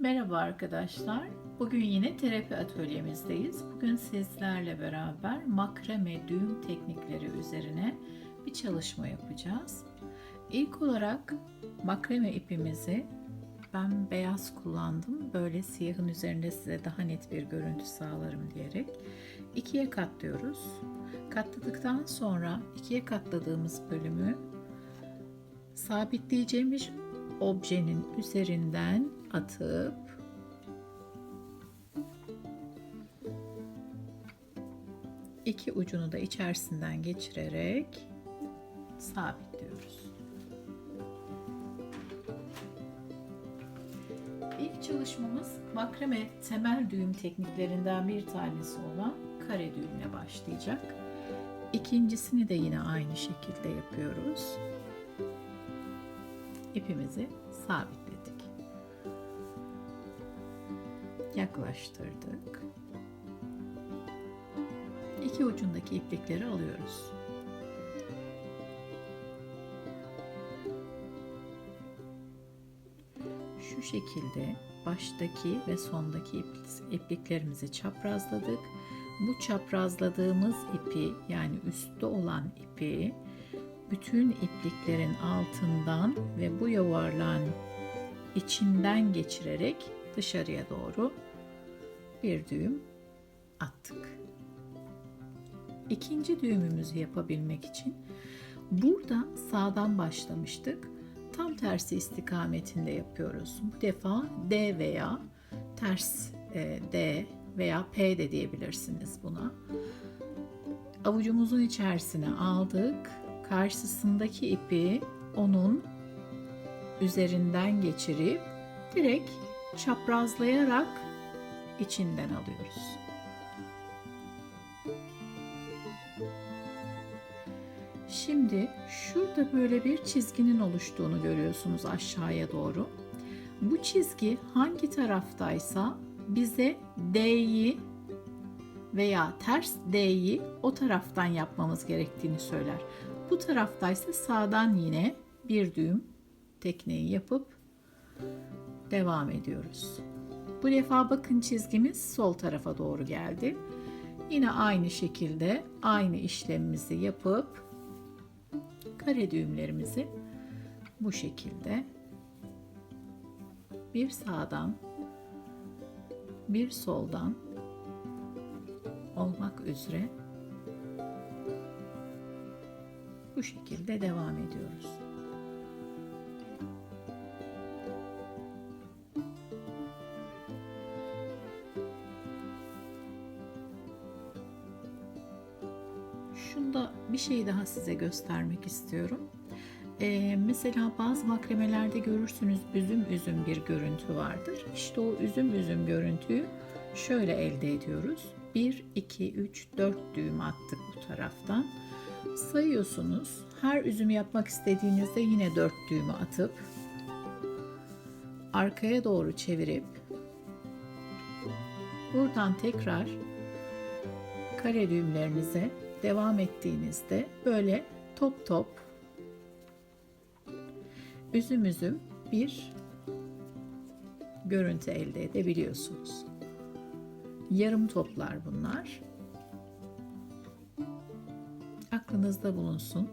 Merhaba arkadaşlar. Bugün yine terapi atölyemizdeyiz. Bugün sizlerle beraber makrame düğüm teknikleri üzerine bir çalışma yapacağız. İlk olarak makrame ipimizi ben beyaz kullandım. Böyle siyahın üzerinde size daha net bir görüntü sağlarım diyerek ikiye katlıyoruz. Katladıktan sonra ikiye katladığımız bölümü sabitleyeceğimiz objenin üzerinden atıp iki ucunu da içerisinden geçirerek sabitliyoruz. İlk çalışmamız makrame temel düğüm tekniklerinden bir tanesi olan kare düğümle başlayacak. İkincisini de yine aynı şekilde yapıyoruz. İpimizi sabitledik. Yaklaştırdık. İki ucundaki iplikleri alıyoruz. Şu şekilde baştaki ve sondaki ipliklerimizi çaprazladık. Bu çaprazladığımız ipi yani üstte olan ipi bütün ipliklerin altından ve bu yuvarlağın içinden geçirerek dışarıya doğru bir düğüm attık. İkinci düğümümüzü yapabilmek için burada sağdan başlamıştık. Tam tersi istikametinde yapıyoruz. Bu defa D veya ters e, D veya P de diyebilirsiniz buna. Avucumuzun içerisine aldık. Karşısındaki ipi onun üzerinden geçirip direkt çaprazlayarak içinden alıyoruz. Şimdi şurada böyle bir çizginin oluştuğunu görüyorsunuz aşağıya doğru. Bu çizgi hangi taraftaysa bize D'yi veya ters D'yi o taraftan yapmamız gerektiğini söyler. Bu taraftaysa sağdan yine bir düğüm tekneyi yapıp devam ediyoruz. Bu defa bakın çizgimiz sol tarafa doğru geldi. Yine aynı şekilde aynı işlemimizi yapıp kare düğümlerimizi bu şekilde bir sağdan bir soldan olmak üzere bu şekilde devam ediyoruz. Şunda bir şey daha size göstermek istiyorum. Ee, mesela bazı makremelerde görürsünüz üzüm üzüm bir görüntü vardır. İşte o üzüm üzüm görüntüyü şöyle elde ediyoruz. 1, 2, 3, 4 düğüm attık bu taraftan. Sayıyorsunuz. Her üzüm yapmak istediğinizde yine 4 düğümü atıp arkaya doğru çevirip buradan tekrar kare düğümlerinize devam ettiğinizde böyle top top üzüm üzüm bir görüntü elde edebiliyorsunuz. Yarım toplar bunlar. Aklınızda bulunsun.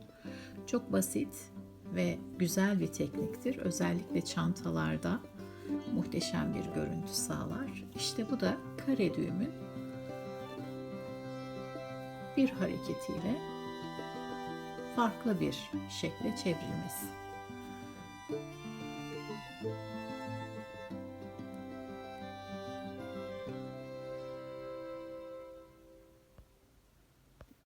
Çok basit ve güzel bir tekniktir. Özellikle çantalarda muhteşem bir görüntü sağlar. İşte bu da kare düğümün bir hareketiyle farklı bir şekle çevrilmesi.